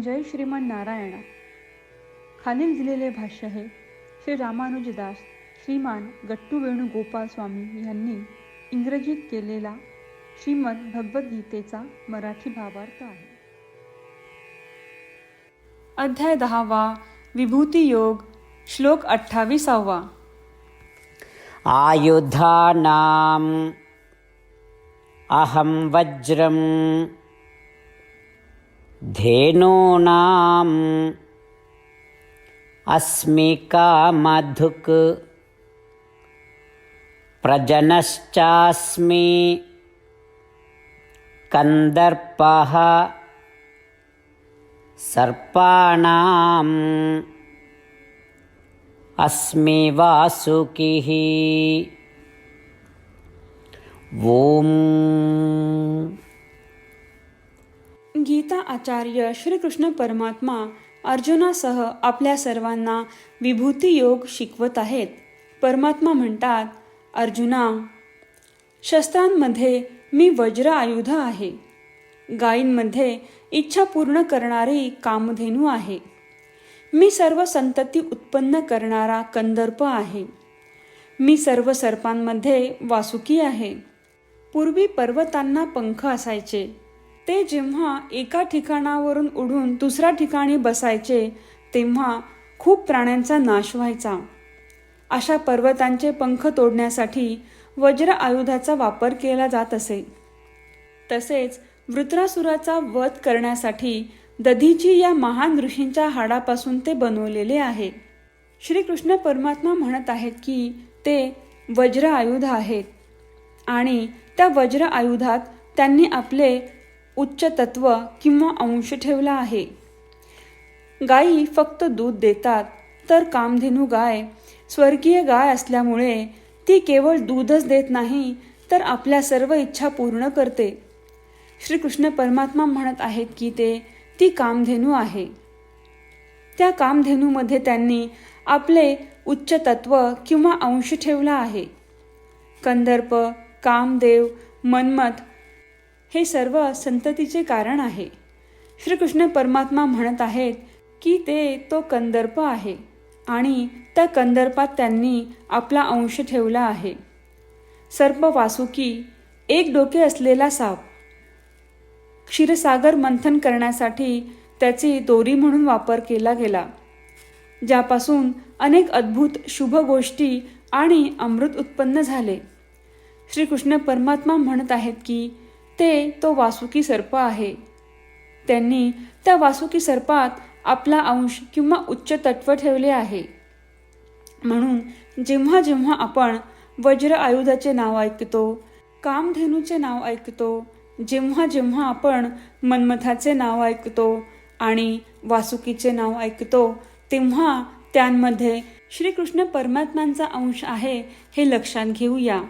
जय श्रीमन नारायणा. खालील दिलेले भाष्य हे श्री रामानुजदास श्रीमान गट्टू वेणुगोपाल स्वामी यांनी इंग्रजीत केलेला श्रीमद भगवद्गीतेचा मराठी भावार्थ आहे. अध्याय दहावा विभूती योग श्लोक अठ्ठावीसावा. आयुधानाम् अहं वज्रं धेनूनाम् अस्मि कामधुक् प्रजनश्चास्मि कन्दर्पः सर्पाणाम् अस्मि वासुकिः ॐ गीता आचार्य श्रीकृष्ण परमात्मा अर्जुनासह आपल्या सर्वांना विभूती योग शिकवत आहेत. परमात्मा म्हणतात अर्जुना शस्त्रांमध्ये मी वज्र आयुध आहे. गायींमध्ये इच्छा पूर्ण करणारी कामधेनू आहे. मी सर्व संतती उत्पन्न करणारा कंदर्प आहे. मी सर्व सर्पांमध्ये वासुकी आहे. पूर्वी पर्वतांना पंख असायचे. ते जेव्हा एका ठिकाणावरून उडून दुसऱ्या ठिकाणी बसायचे तेव्हा खूप प्राण्यांचा नाश व्हायचा. अशा पर्वतांचे पंख तोडण्यासाठी वज्र आयुधाचा वापर केला जात असे. तसेच वृत्रासुराचा वध करण्यासाठी दधीची या महान ऋषींच्या हाडापासून ते बनवलेले आहे. श्रीकृष्ण परमात्मा म्हणत आहेत की ते वज्र आयुध आहेत आणि त्या वज्र आयुधात त्यांनी आपले उच्च तत्व किंवा अंश ठेवला आहे. गायी फक्त दूध देतात तर कामधेनू गाय स्वर्गीय गाय असल्यामुळे ती केवळ दूधच देत नाही तर आपल्या सर्व इच्छा पूर्ण करते. श्रीकृष्ण परमात्मा म्हणत आहेत की ते ती कामधेनू आहे. त्या कामधेनूमध्ये त्यांनी आपले उच्च तत्व किंवा अंश ठेवला आहे. कंदर्प कामदेव मन्मथ हे सर्व संततीचे कारण आहे. श्रीकृष्ण परमात्मा म्हणत आहेत की ते तो कंदर्प आहे आणि त्या कंदर्पात त्यांनी आपला अंश ठेवला आहे. सर्प वासुकी एक डोके असलेला साप. क्षीरसागर मंथन करण्यासाठी त्याची दोरी म्हणून वापर केला गेला ज्यापासून अनेक अद्भुत शुभ गोष्टी आणि अमृत उत्पन्न झाले. श्रीकृष्ण परमात्मा म्हणत आहेत की ते तो वासुकी सर्प आहे. त्यांनी त्या वासुकी सर्पात आपला अंश किंवा उच्च तत्व ठेवले आहे. म्हणून जेव्हा जेव्हा आपण वज्र आयुधाचे नाव ऐकतो कामधेनूचे नाव ऐकतो जेव्हा जेव्हा आपण मन्मथाचे नाव ऐकतो आणि वासुकीचे नाव ऐकतो तेव्हा त्यांमध्ये श्रीकृष्ण परमात्म्यांचा अंश आहे हे लक्षात घेऊया.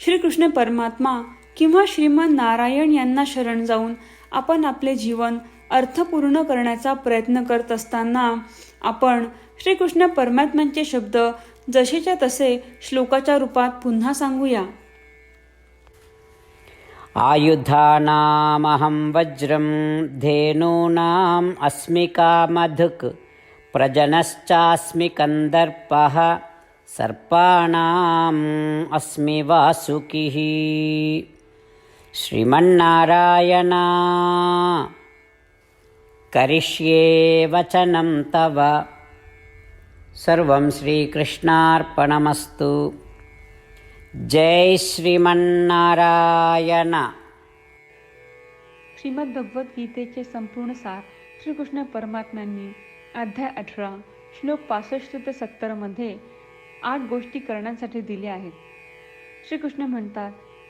श्रीकृष्ण परमात्मा किंवा श्रीमान नारायण यांना शरण जाऊन आपण आपले जीवन अर्थपूर्ण करण्याचा प्रयत्न करत असताना आपण श्रीकृष्ण परमात्म्यांचे शब्द जसेच्या तसे श्लोकाच्या रूपात पुन्हा सांगूया. आयुधानामहं वज्रं धेनूनाम् अस्मि कामधुक् प्रजनश्चास्मि कन्दर्पः सर्पाणाम् अस्मि वासुकिः। श्रीमन्नारायणा। करिष्ये वचनं तव। सर्वं श्रीकृष्णार्पणमस्तु। जय श्रीमन्नारायण। श्रीमद्भगवद्गीतेचे संपूर्ण सार श्रीकृष्ण परमात्म्यांनी अध्याय अठरा श्लोक पासष्ट ते सत्तरमध्ये आठ गोष्टी करण्यासाठी दिल्या आहेत. श्रीकृष्ण म्हणतात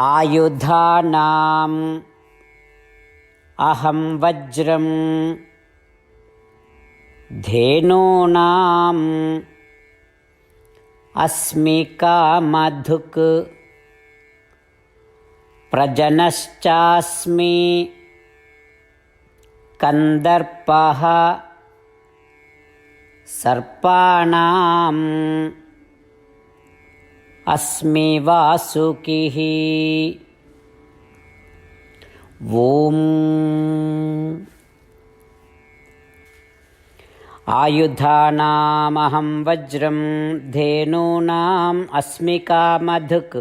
आयुधानाम् अहं वज्रं धेनूनाम् अस्मि कामधुक् प्रजनश्चास्मि कन्दर्पः सर्पाणाम् अस्मि वासुकिः। ॐ। आयुधानामहं वज्रं धेनूनाम् अस्मि कामधुक्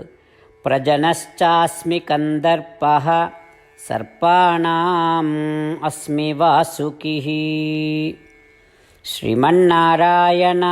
प्रजनश्चास्मि कन्दर्पः सर्पाणाम् अस्मि वासुकिः। श्रीमन्नारायणा